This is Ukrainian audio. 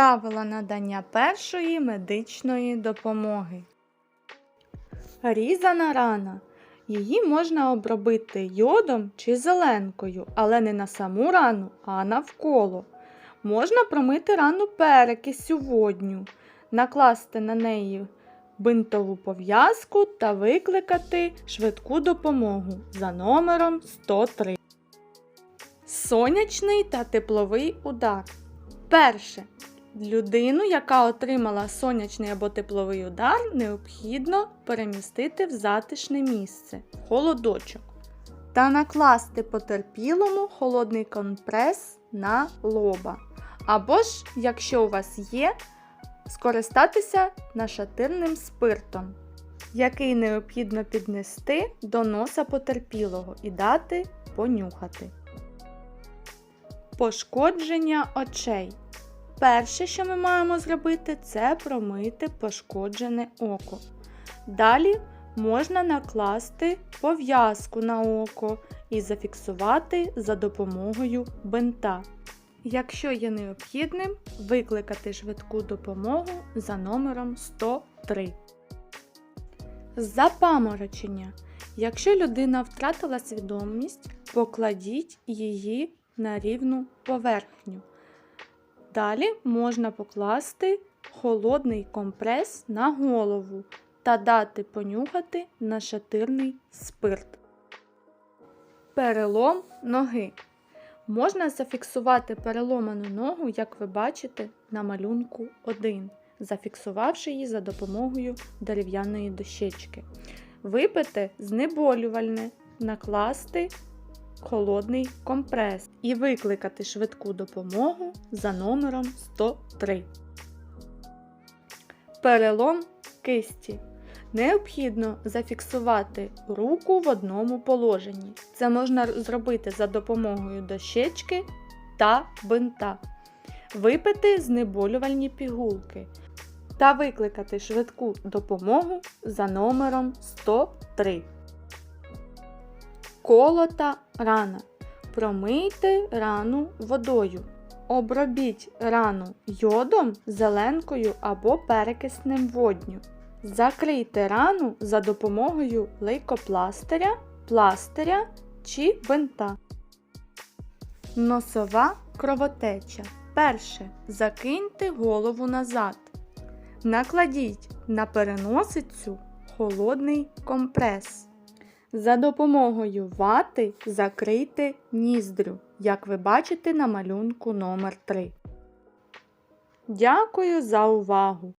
Правила надання першої медичної допомоги. Різана рана. Її можна обробити йодом чи зеленкою, але не на саму рану, а навколо. Можна промити рану перекисю водню, накласти на неї бинтову пов'язку та викликати швидку допомогу за номером 103. Сонячний та тепловий удар. Перше. Людину, яка отримала сонячний або тепловий удар, необхідно перемістити в затишне місце холодочок та накласти потерпілому холодний компрес на лоба. Або ж, якщо у вас є, скористатися нашатирним спиртом, який необхідно піднести до носа потерпілого і дати понюхати. Пошкодження очей. Перше, що ми маємо зробити, це промити пошкоджене око. Далі можна накласти пов'язку на око і зафіксувати за допомогою бинта. Якщо є необхідним, викликати швидку допомогу за номером 103. Запаморочення. Якщо людина втратила свідомість, покладіть її на рівну поверхню. Далі можна покласти холодний компрес на голову та дати понюхати нашатирний спирт. Перелом ноги. Можна зафіксувати переломану ногу, як ви бачите, на малюнку 1, зафіксувавши її за допомогою дерев'яної дощечки. Випити знеболювальне, накласти холодний компрес і викликати швидку допомогу за номером 103. Перелом кисті. Необхідно зафіксувати руку в одному положенні. Це можна зробити за допомогою дощечки та бинта. Випити знеболювальні пігулки та викликати швидку допомогу за номером 103. Колота рана. Промийте рану водою. Обробіть рану йодом, зеленкою або перекиснем водню. Закрийте рану за допомогою лейкопластиря, пластиря чи бинта. Носова кровотеча. Перше. Закиньте голову назад. Накладіть на переносицю холодний компрес. За допомогою вати закрийте ніздрю, як ви бачите на малюнку номер 3 Дякую за увагу!